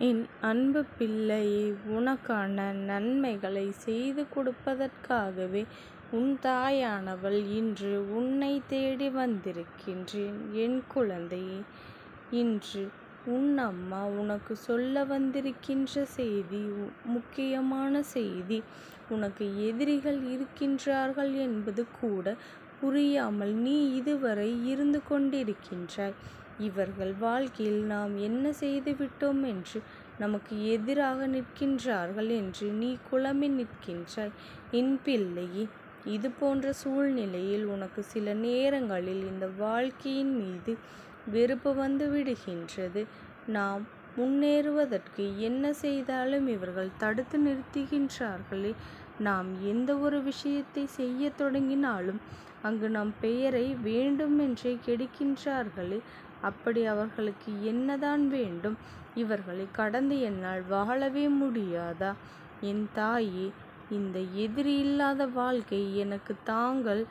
என் அன்பு பிள்ளையே உனக்கான நன்மைகளை செய்து கொடுப்பதற்காகவே உன் தாயானவள் இன்று உன்னை தேடி வந்திருக்கின்றேன் என் குழந்தையே இன்று உன் அம்மா உனக்கு சொல்ல வந்திருக்கின்ற செய்தி முக்கியமான செய்தி உனக்கு எதிரிகள் இருக்கின்றார்கள் என்பது கூட புரியாமல் நீ இதுவரை இருந்து கொண்டிருக்கின்றாய். இவர்கள் வாழ்க்கையில் நாம் என்ன செய்துவிட்டோம் என்று நமக்கு எதிராக நிற்கின்றார்கள் என்று நீ குழம்பி நிற்கின்றாய். என் பிள்ளையே இது போன்ற சூழ்நிலையில் உனக்கு சில நேரங்களில் இந்த வாழ்க்கையின் மீது வெறுப்பு வந்து விடுகின்றது. நாம் முன்னேறுவதற்கு என்ன செய்தாலும் இவர்கள் தடுத்து நிறுத்துகின்றார்களே. நாம் எந்த ஒரு விஷயத்தை செய்ய தொடங்கினாலும் அங்கு நம் பெயரை வேண்டுமென்றே கெடுக்கின்றார்களே. அப்படி அவர்களுக்கு என்னதான் வேண்டும்? இவர்களை கடந்து என்னால் வாழவே முடியாதா? என் தாயே இந்த எதிரி இல்லாத வாழ்க்கை எனக்கு தாங்கள்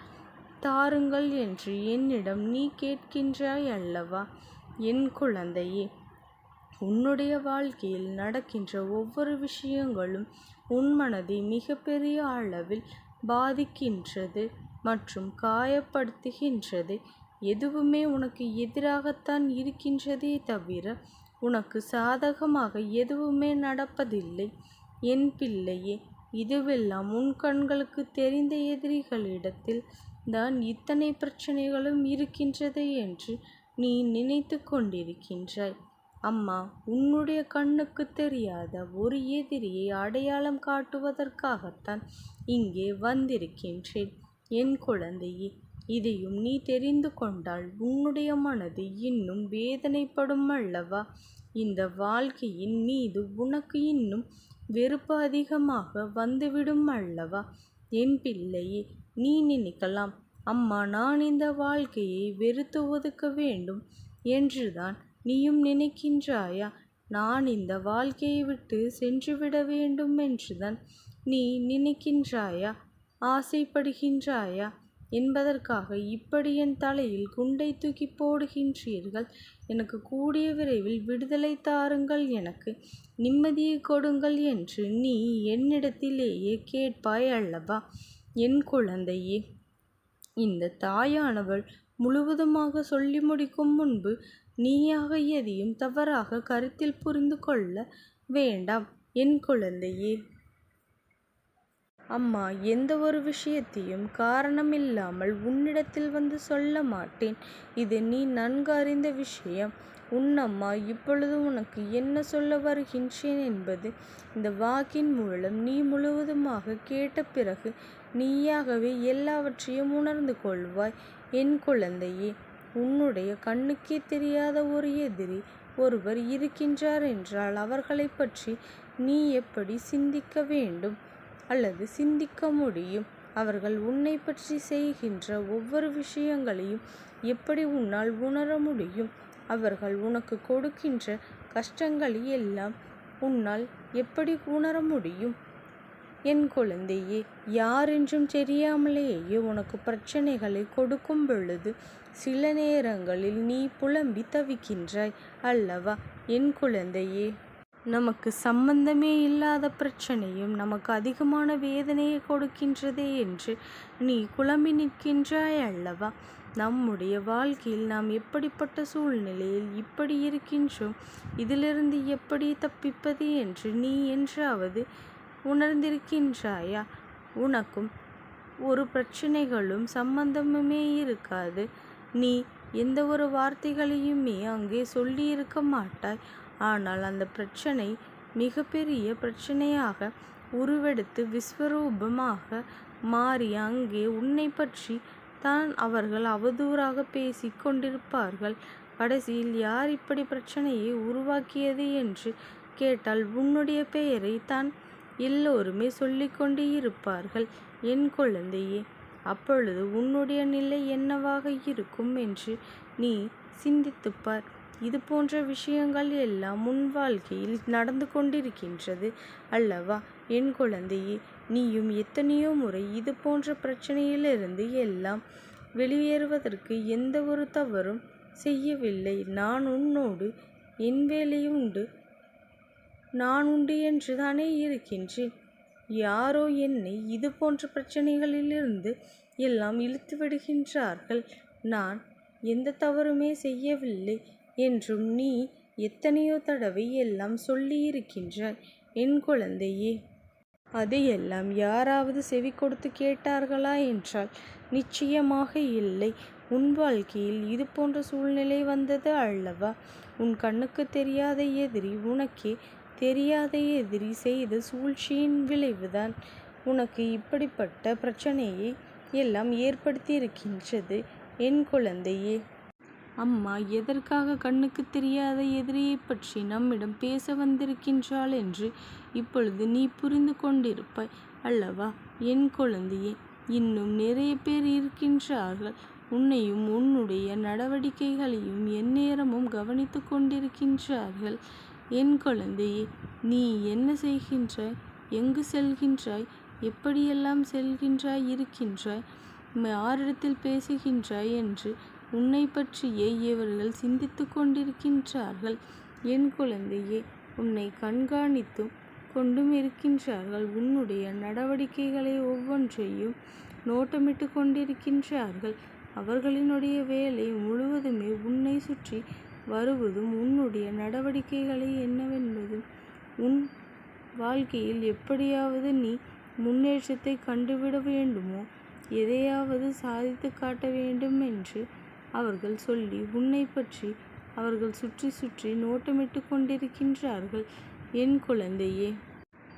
தாருங்கள் என்று என்னிடம் நீ கேட்கின்றாய் அல்லவா? என் குழந்தையே உன்னுடைய வாழ்க்கையில் நடக்கின்ற ஒவ்வொரு விஷயங்களும் உன் மனதை மிகப்பெரிய அளவில் பாதிக்கின்றது மற்றும் காயப்படுத்துகின்றது. எதுவுமே உனக்கு எதிராகத்தான் இருக்கின்றதே தவிர உனக்கு சாதகமாக எதுவுமே நடப்பதில்லை. என் பிள்ளையே இதுவெல்லாம் உன் கண்களுக்கு தெரிந்த எதிரிகளிடத்தில் தான் இத்தனை பிரச்சனைகளும் இருக்கின்றது என்று நீ நினைத்து கொண்டிருக்கின்றாய். அம்மா உன்னுடைய கண்ணுக்கு தெரியாத ஒரு எதிரியை அடையாளம் காட்டுவதற்காகத்தான் இங்கே வந்திருக்கின்றேன். என் குழந்தையே இதையும் நீ தெரிந்து கொண்டால் உன்னுடைய மனது இன்னும் வேதனைப்படும் அல்லவா? இந்த வாழ்க்கையின் மீது உனக்கு இன்னும் வெறுப்பு அதிகமாக வந்துவிடும் அல்லவா? என் பிள்ளையே நீ நினைக்கலாம் அம்மா நான் இந்த வாழ்க்கையை வெறுத்து ஒதுக்க வேண்டும் என்றுதான் நீயும் நினைக்கின்றாயா? நான் இந்த வாழ்க்கையை விட்டு சென்றுவிட வேண்டும் என்றுதான் நீ நினைக்கின்றாயா? ஆசைப்படுகின்றாயா? என்பதற்காக இப்படி என் தலையில் குண்டை தூக்கி போடுகின்றீர்கள். எனக்கு கூடிய விரைவில் விடுதலை தாருங்கள் எனக்கு. நிம்மதியை கொடுங்கள் என்று நீ என்னிடத்திலேயே கேட்பாய் அல்லவா? என் குழந்தையே இந்த தாயானவள் முழுவதுமாக சொல்லி முடிக்கும் முன்பு நீயாக எதையும் தவறாக கருத்தில் புரிந்து கொள்ள வேண்டாம். என் குழந்தையே அம்மா எந்த ஒரு விஷயத்தையும் காரணம் இல்லாமல் உன்னிடத்தில் வந்து சொல்ல மாட்டேன். இது நீ நன்கு அறிந்த விஷயம். உன் அம்மா இப்பொழுது உனக்கு என்ன சொல்ல வருகின்றேன் என்பது இந்த வாக்கின் மூலம் நீ முழுவதுமாக கேட்ட பிறகு நீயாகவே எல்லாவற்றையும் உணர்ந்து கொள்வாய். என் குழந்தையே உன்னுடைய கண்ணுக்கே தெரியாத ஒரு எதிரி ஒருவர் இருக்கின்றார் என்றால் அவர்களை பற்றி நீ எப்படி சிந்திக்க வேண்டும்? அல்லது சிந்திக்க முடியும். அவர்கள் உன்னை பற்றி செய்கின்ற ஒவ்வொரு விஷயங்களையும் எப்படி உன்னால் உணர முடியும்? அவர்கள் உனக்கு கொடுக்கின்ற கஷ்டங்களை எல்லாம் உன்னால் எப்படி உணர முடியும்? என் குழந்தையே யாரென்றும் தெரியாமலேயே உனக்கு பிரச்சனைகளை கொடுக்கும் பொழுது சில நேரங்களில் நீ புலம்பி தவிக்கின்றாய் அல்லவா? என் குழந்தையே நமக்கு சம்பந்தமே இல்லாத பிரச்சனையும் நமக்கு அதிகமான வேதனையை கொடுக்கின்றதே என்று நீ குழம்பி நிற்கின்றாய் அல்லவா? நம்முடைய வாழ்க்கையில் நாம் எப்படிப்பட்ட சூழ்நிலையில் இப்படி இருக்கின்றோம்? இதிலிருந்து எப்படி தப்பிப்பது என்று நீ என்றாவது உணர்ந்திருக்கின்றாயா? உனக்கும் ஒரு பிரச்சனைகளும் சம்பந்தமுமே இருக்காது. நீ எந்த ஒரு வார்த்தைகளையுமே அங்கே சொல்லியிருக்க மாட்டாய். ஆனால் அந்த பிரச்சனை மிகப்பெரிய பிரச்சனையாக உருவெடுத்து விஸ்வரூபமாக மாறி அங்கே உன்னை பற்றி தான் அவர்கள் அவதூறாக பேசி கொண்டிருப்பார்கள். கடைசியில் யார் இப்படி பிரச்சனையை உருவாக்கியது என்று கேட்டால் உன்னுடைய பெயரை தான் எல்லோருமே சொல்லிக்கொண்டே இருப்பார்கள் என் குழந்தையே. அப்பொழுது உன்னுடைய நிலை என்னவாக இருக்கும் என்று நீ சிந்தித்துப்பார். இது போன்ற விஷயங்கள் எல்லாம் உன் வாழ்க்கையில் நடந்து கொண்டிருக்கின்றது அல்லவா? என் குழந்தையே நீயும் எத்தனையோ முறை இது போன்ற பிரச்சனையிலிருந்து எல்லாம் வெளியேறுவதற்கு எந்த ஒரு தவறும் செய்யவில்லை. நான் உன்னோடு என் வேலையுண்டு நான் உண்டு என்று தானே இருக்கின்றேன். யாரோ என்னை இது போன்ற பிரச்சனைகளிலிருந்து எல்லாம் இழுத்து விடுகின்றார்கள் நான் எந்த தவறுமே செய்யவில்லை. என்றும் நீ எத்தனையோ தடவை எல்லாம் சொல்லியிருக்கின்றாய் என் குழந்தையே. அதையெல்லாம் யாராவது செவி கொடுத்து கேட்டார்களா என்றால் நிச்சயமாக இல்லை. உன் வாழ்க்கையில் இது போன்ற சூழ்நிலை வந்தது அல்லவா? உன் கண்ணுக்கு தெரியாத எதிரி உனக்கே தெரியாத எதிரி செய்த சூழ்ச்சியின் விளைவுதான். உனக்கு இப்படிப்பட்ட பிரச்சனையை எல்லாம் ஏற்படுத்தியிருக்கின்றது என் குழந்தையே. அம்மா எதற்காக கண்ணுக்கு தெரியாத எதிரியை பற்றி நம்மிடம் பேச வந்திருக்கின்றாள் என்று இப்பொழுது நீ புரிந்து கொண்டிருப்பாய் அல்லவா? என் குழந்தையே இன்னும் நிறைய பேர் இருக்கின்றார்கள். உன்னையும் உன்னுடைய நடவடிக்கைகளையும் எந்நேரமும் கவனித்து கொண்டிருக்கின்றார்கள். என் குழந்தையே நீ என்ன செய்கின்றாய்? எங்கு செல்கின்றாய்? எப்படியெல்லாம் செல்கின்றாய்? இருக்கின்றாய்? யாரிடத்தில் பேசுகின்றாய்? என்று உன்னை பற்றியே இவர்கள் சிந்தித்து கொண்டிருக்கின்றார்கள். என் குழந்தையே உன்னை கண்காணித்தும் கொண்டும் இருக்கின்றார்கள். உன்னுடைய நடவடிக்கைகளை ஒவ்வொன்றையும் நோட்டமிட்டு கொண்டிருக்கின்றார்கள். அவர்களினுடைய வேலை முழுவதுமே உன்னை சுற்றி வருவதும் உன்னுடைய நடவடிக்கைகளை என்னவென்பதும் உன் வாழ்க்கையில் எப்படியாவது நீ முன்னேற்றத்தை கண்டுவிட வேண்டுமோ? எதையாவது சாதித்து காட்ட வேண்டும் என்று அவர்கள் சொல்லி உன்னை பற்றி அவர்கள் சுற்றி சுற்றி நோட்டமிட்டு கொண்டிருக்கின்றார்கள் என் குழந்தையே.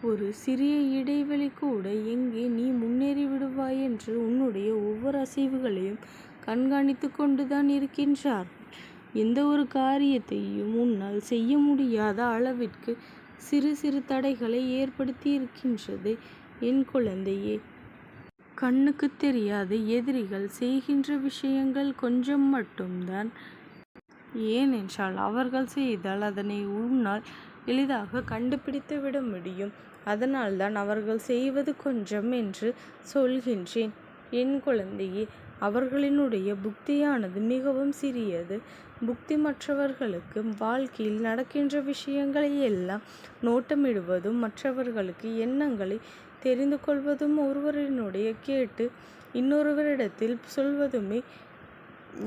ஒரு சிறிய இடைவெளி கூட எங்கே நீ முன்னேறி விடுவாய் என்று உன்னுடைய ஒவ்வொரு அசைவுகளையும் கண்காணித்து கொண்டுதான் இருக்கின்றார்கள் எந்த ஒரு காரியத்தையும் உன்னால் செய்ய முடியாத அளவிற்கு சிறு சிறு தடைகளை ஏற்படுத்தி இருக்கின்றது என் குழந்தையே. கண்ணுக்கு தெரியாத எதிரிகள் செய்கின்ற விஷயங்கள் கொஞ்சம் மட்டும்தான். ஏனென்றால் அவர்கள் செய்தால் அதனை உன்னால் எளிதாக கண்டுபிடித்து விட முடியும். அதனால்தான் அவர்கள் செய்வது கொஞ்சம் என்று சொல்கின்றேன். என் குழந்தையே அவர்களினுடைய புக்தியானது மிகவும் சிறியது. புக்தி மற்றவர்களுக்கு வாழ்க்கையில் நடக்கின்ற விஷயங்களை எல்லாம் நோட்டமிடுவதும் மற்றவர்களுக்கு எண்ணங்களை தெரிந்து கொள்வதும் ஒருவரினுடைய கேட்டு இன்னொருவரிடத்தில் சொல்வதுமே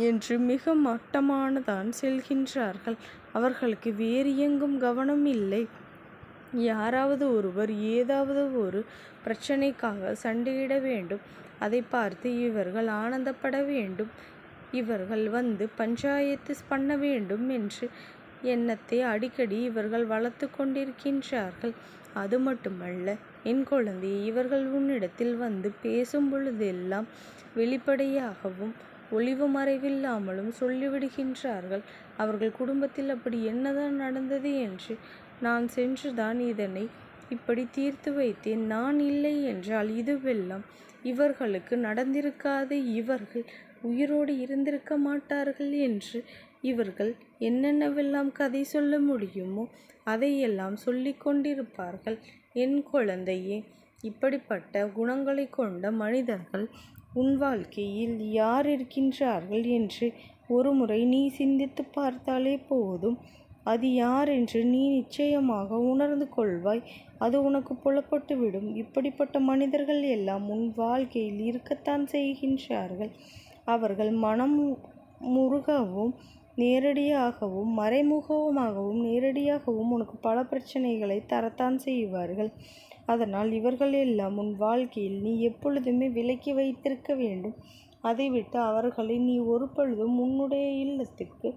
என்று மிக மட்டமானதான் செல்கின்றார்கள். அவர்களுக்கு வேறு எங்கும் கவனம் இல்லை. யாராவது ஒருவர் ஏதாவது ஒரு பிரச்சனைக்காக சண்டையிட வேண்டும். அதை பார்த்து இவர்கள் ஆனந்தப்பட வேண்டும். இவர்கள் வந்து பஞ்சாயத்து பண்ண வேண்டும் என்று எண்ணத்தை அடிக்கடி இவர்கள் வளர்த்து கொண்டிருக்கின்றார்கள். அது மட்டுமல்ல என் குழந்தை இவர்கள் உன்னிடத்தில் வந்து பேசும் பொழுதெல்லாம் வெளிப்படையாகவும் ஒளிவு மறைவில்லாமலும் சொல்லிவிடுகின்றார்கள். அவர்கள் குடும்பத்தில் அப்படி என்னதான் நடந்தது என்று நான் சென்றுதான் இதனை இப்படி தீர்த்து வைத்தேன். நான் இல்லை என்றால் இதுவெல்லாம் இவர்களுக்கு நடந்திருக்காது. இவர்கள் உயிரோடு இருந்திருக்க மாட்டார்கள் என்று இவர்கள் என்னென்னவெல்லாம் கதை சொல்ல முடியுமோ அதையெல்லாம் சொல்லி கொண்டிருப்பார்கள். என் குழந்தையே இப்படிப்பட்ட குணங்களை கொண்ட மனிதர்கள் உன் வாழ்க்கையில் யார் இருக்கின்றார்கள் என்று ஒருமுறை நீ சிந்தித்து பார்த்தாலே போதும். அது யார் என்று நீ நிச்சயமாக உணர்ந்து கொள்வாய். அது உனக்கு புலப்பட்டுவிடும். இப்படிப்பட்ட மனிதர்கள் எல்லாம் உன் வாழ்க்கையில் இருக்கத்தான் செய்கின்றார்கள். அவர்கள் மனம் முருகவும் நேரடியாகவும் மறைமுகமாகவும் நேரடியாகவும் உனக்கு பல பிரச்சனைகளை தரத்தான் செய்வார்கள். அதனால் இவர்கள் எல்லாம் உன் வாழ்க்கையில் நீ எப்பொழுதுமே விலக்கி வைத்திருக்க வேண்டும். அதைவிட்டு அவர்களை நீ ஒரு பொழுதும் உன்னுடைய இல்லத்துக்கு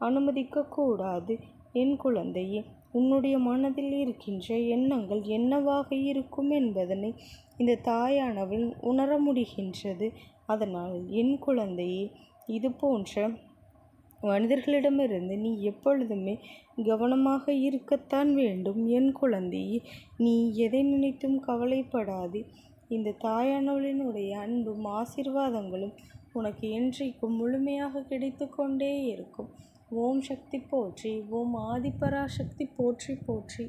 அனுமதிக்கக்கூடாது என் குழந்தையே உன்னுடைய மனதில் இருக்கின்ற எண்ணங்கள் என்னவாக இருக்கும் என்பதனை இந்த தாயானவள் உணர முடிகின்றது. அதனால் என் குழந்தையே இது போன்ற மனிதர்களிடமிருந்து நீ எப்பொழுதுமே கவனமாக இருக்கத்தான் வேண்டும். என் குழந்தையே நீ எதை நினைத்தும் கவலைப்படாதே. இந்த தாயானவளினுடைய அன்பும் ஆசிர்வாதங்களும் உனக்கு என்றைக்கும் முழுமையாக கிடைத்து கொண்டே இருக்கும். ஓம் சக்தி போற்றி ஓம் ஆதிபராசக்தி போற்றி போற்றி.